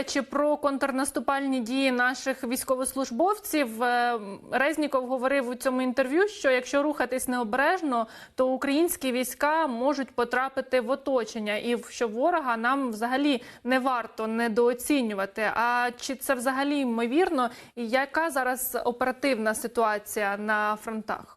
говорячи про контрнаступальні дії наших військовослужбовців, е, Резніков говорив у цьому інтерв'ю, що якщо рухатись необережно, то українські війська можуть потрапити в оточення, і що ворога нам взагалі не варто недооцінювати. А чи це взагалі ймовірно? І яка зараз оперативна ситуація на фронтах?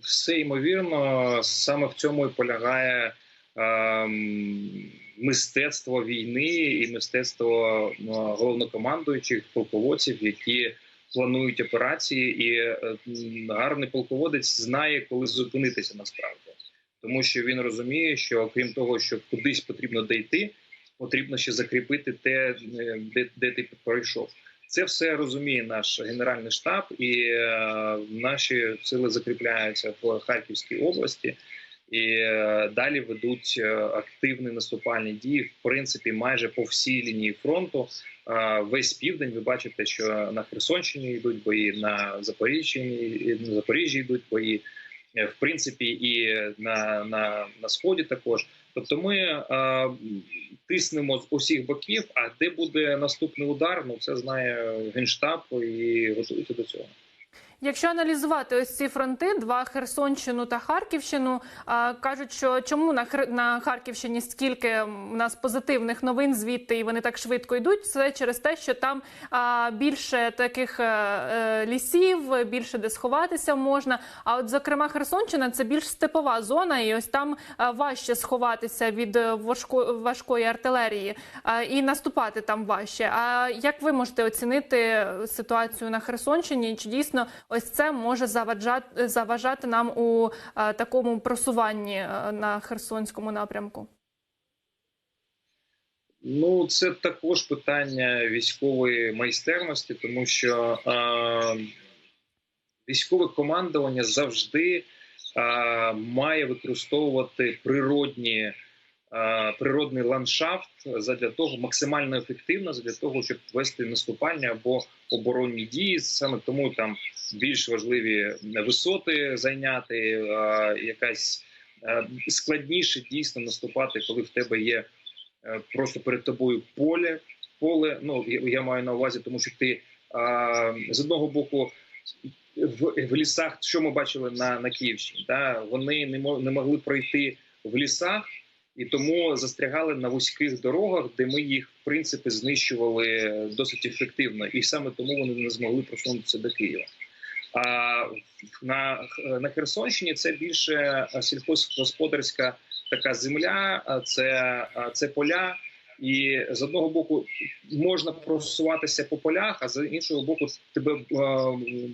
все ймовірно, саме в цьому і полягає ем, мистецтво війни і мистецтво ну, головнокомандуючих полководців, які планують операції, і е, гарний полководець знає, коли зупинитися насправді, тому що він розуміє, що крім того, що кудись потрібно дійти, потрібно ще закріпити те, е, де, де ти пройшов. Це все розуміє наш генеральний штаб, і е, наші сили закріпляються в Харківській області і е, далі ведуть е, активні наступальні дії. В принципі, майже по всій лінії фронту. Е, весь південь ви бачите, що на Херсонщині йдуть бої, на Запоріжжі, на Запоріжжі йдуть бої. В принципі, і на, на, на сході також. Тобто, ми е, тиснемо з усіх боків. А де буде наступний удар? Ну це знає генштаб і готується до цього. Якщо аналізувати ось ці фронти, два Херсонщину та Харківщину, кажуть, що чому на Хер... Харківщині стільки у нас позитивних новин звідти і вони так швидко йдуть. Це через те, що там більше таких е, е, лісів, більше де сховатися можна. А от зокрема, Херсонщина це більш степова зона, і ось там важче сховатися від е, важко... важкої артилерії і наступати там важче. А як ви можете оцінити ситуацію на Херсонщині? Чи дійсно ось це може заважати, заважати нам у е, такому просуванні е, на Херсонському напрямку? Ну, це також питання військової майстерності, тому що е, військове командування завжди е, має використовувати природні. е, Природний ландшафт задля того максимально ефективно для того, щоб вести наступальні або оборонні дії. Саме тому там більш важливі висоти зайняти, е, якась е, складніше дійсно наступати, коли в тебе є е, просто перед тобою поле. Поле, ну я, маю на увазі, тому що ти з одного боку в, в лісах, що ми бачили на, на Київщині, да, вони не, мо- не могли пройти в лісах. І тому застрягали на вузьких дорогах, де ми їх в принципі знищували досить ефективно, і саме тому вони не змогли просунутися до Києва. А на, на Херсонщині це більше сільськогосподарська така земля, це, це поля. І з одного боку можна просуватися по полях, а з іншого боку, тебе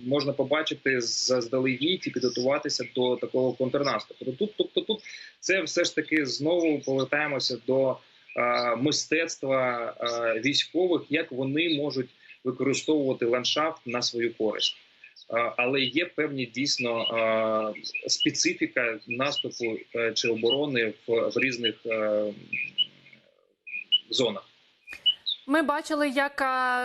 можна побачити заздалегідь і підготуватися до такого контрнаступу. Тобто тут, тобто тут це все ж таки знову повертаємося до мистецтва військових, як вони можуть використовувати ландшафт на свою користь. Але є певні дійсно специфіка наступу е, чи оборони в, в різних е, зонах. Ми бачили, як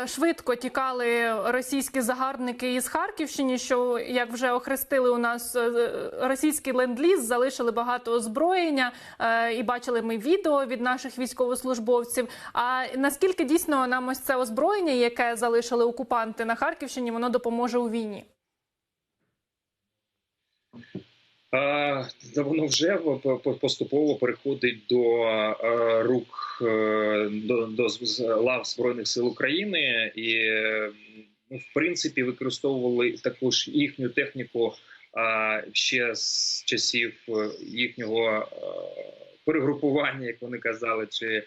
швидко тікали російські загарбники із Харківщини. Що як вже охрестили у нас е, російський ленд-ліз, залишили багато озброєння, е, і бачили ми відео від наших військовослужбовців. А наскільки дійсно нам ось це озброєння, яке залишили окупанти на Харківщині, воно допоможе у війні? А, та воно вже по- по- поступово переходить до е, рук е, до, до лав збройних сил України, і ну, в принципі використовували також їхню техніку ще з часів е, їхнього перегрупування, як вони казали, чи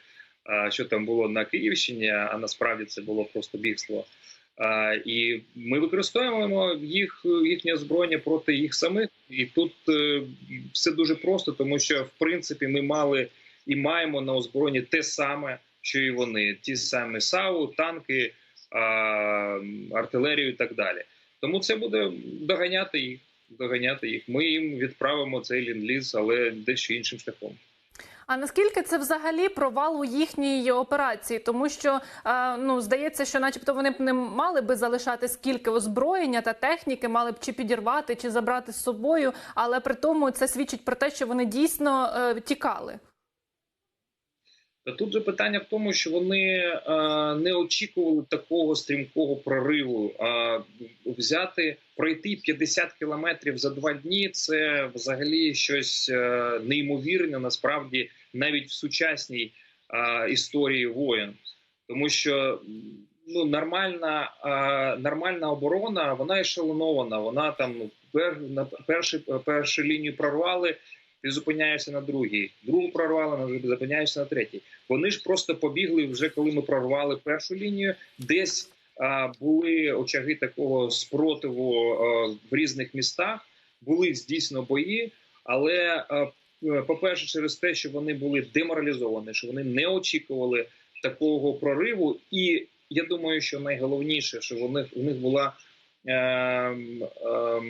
що там було на Київщині, а насправді це було просто бігство. І ми використовуємо їх їхнє озброєння проти їх самих. І тут е, все дуже просто, тому що в принципі ми мали і маємо на озброєнні те саме, що і вони: ті самі САУ, танки, артилерію і так далі. Тому це буде доганяти їх. Доганяти їх. Ми їм відправимо цей лінліз, але дещо іншим шляхом. А наскільки це взагалі провал у їхній операції? Тому що е, ну здається, що, начебто, вони б не мали би залишати скільки озброєння та техніки, мали б чи підірвати, чи забрати з собою, але при тому це свідчить про те, що вони дійсно е, тікали. Тут же питання в тому, що вони е, не очікували такого стрімкого прориву. А взяти пройти 50 кілометрів за два дні це взагалі щось е, неймовірне. Насправді, навіть в сучасній е, історії воєн, тому що ну нормальна, нормальна оборона, вона ешелонована. Вона там ну, пер, на перші, першу лінію прорвали. Ти зупиняєшся на другій, другу прорвали, зупиняєшся на третій. Вони ж просто побігли вже коли ми прорвали першу лінію. Десь а, були очаги такого спротиву а, в різних містах. Були здійсно бої, але а, по-перше, через те, що вони були деморалізовані, що вони не очікували такого прориву, і я думаю, що найголовніше, що у них у них була. Е, е,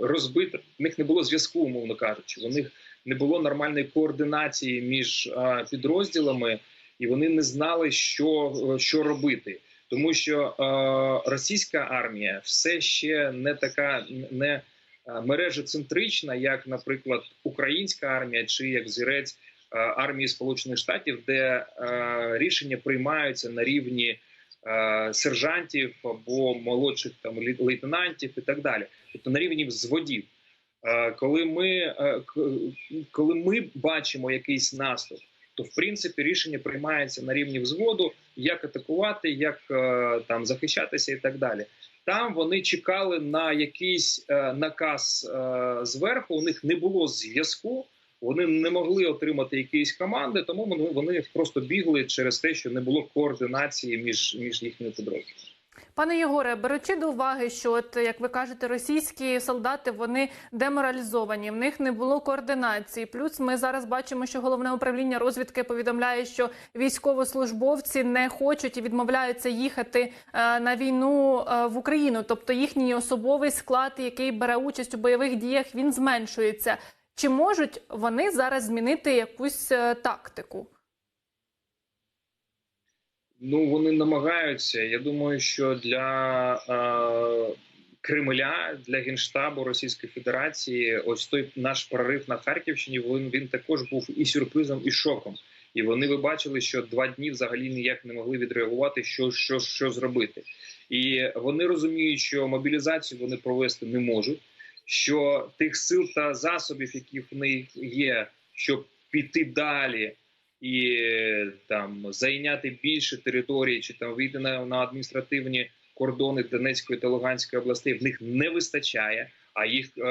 розбита, в них не було зв'язку, умовно кажучи. У них не було нормальної координації між підрозділами, і вони не знали, що, що робити. Тому що а, російська армія все ще не така не мережецентрична, як, наприклад, українська армія чи як зірець а, армії Сполучених Штатів, де а, рішення приймаються на рівні сержантів або молодших там лейтенантів і так далі, тобто на рівні взводів. Коли ми коли ми бачимо якийсь наступ, то в принципі рішення приймається на рівні взводу, як атакувати, як там захищатися, і так далі. Там вони чекали на якийсь наказ зверху. У них не було зв'язку. Вони не могли отримати якісь команди, тому вони просто бігли через те, що не було координації між між їхніми підрозділами. Пане Єгоре, беручи до уваги, що от як ви кажете, російські солдати вони деморалізовані, в них не було координації. Плюс ми зараз бачимо, що головне управління розвідки повідомляє, що військовослужбовці не хочуть і відмовляються їхати е, на війну е, в Україну, тобто їхній особовий склад, який бере участь у бойових діях, він зменшується. Чи можуть вони зараз змінити якусь е, тактику? Ну вони намагаються. Я думаю, що для е, Кремля, для генштабу Російської Федерації, ось той наш прорив на Харківщині. Він він також був і сюрпризом, і шоком. І вони ви бачили, що два дні взагалі ніяк не могли відреагувати, що що, що зробити. І вони розуміють, що мобілізацію вони провести не можуть що тих сил та засобів, які в них є, щоб піти далі і там зайняти більше території, чи там вийти на, на адміністративні кордони Донецької та Луганської областей, в них не вистачає. А їх е,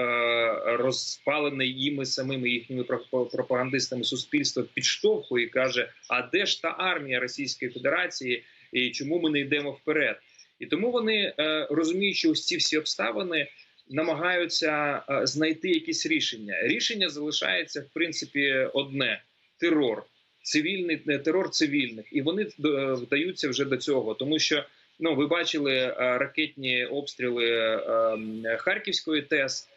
розпалене їми самими їхніми пропагандистами суспільство підштовхує і каже: а де ж та армія Російської Федерації, і чому ми не йдемо вперед? І тому вони е, розуміють, що ось ці всі обставини намагаються е, знайти якісь рішення. Рішення залишається в принципі одне: терор, цивільний е, терор цивільних, і вони е, вдаються вже до цього, тому що ну ви бачили ракетні обстріли Харківської ТЕС,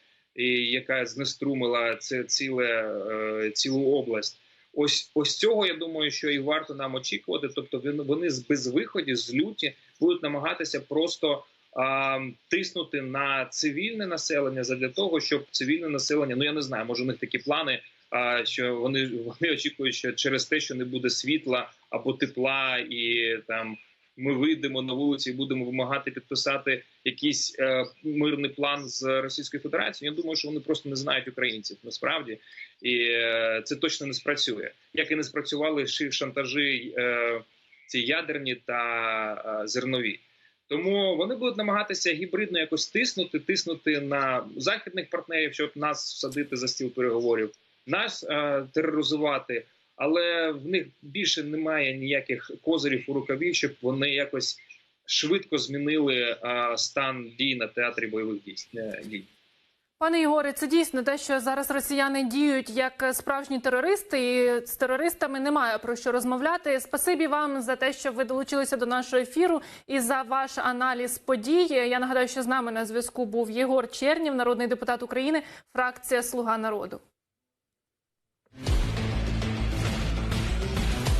яка знеструмила це ціле цілу область. Ось ось цього я думаю, що і варто нам очікувати. Тобто, вони з безвиході, з люті будуть намагатися просто тиснути на цивільне населення для того, щоб цивільне населення, ну я не знаю, може у них такі плани. А що вони вони очікують, що через те, що не буде світла або тепла, і там ми вийдемо на вулиці і будемо вимагати підписати якийсь е, мирний план з Російською Федерацією. Я думаю, що вони просто не знають українців насправді, і е, це точно не спрацює. Як і не спрацювали шантажі е, ці ядерні та е, зернові. Тому вони будуть намагатися гібридно якось тиснути, тиснути на західних партнерів, щоб нас всадити за стіл переговорів, нас е тероризувати. Але в них більше немає ніяких козирів у рукаві, щоб вони якось швидко змінили е стан дій на театрі бойових дій. Пане Ігоре, це дійсно те, що зараз росіяни діють як справжні терористи, і з терористами немає про що розмовляти. Спасибі вам за те, що ви долучилися до нашого ефіру і за ваш аналіз подій. Я нагадаю, що з нами на зв'язку був Єгор Чернів, народний депутат України, фракція Слуга народу.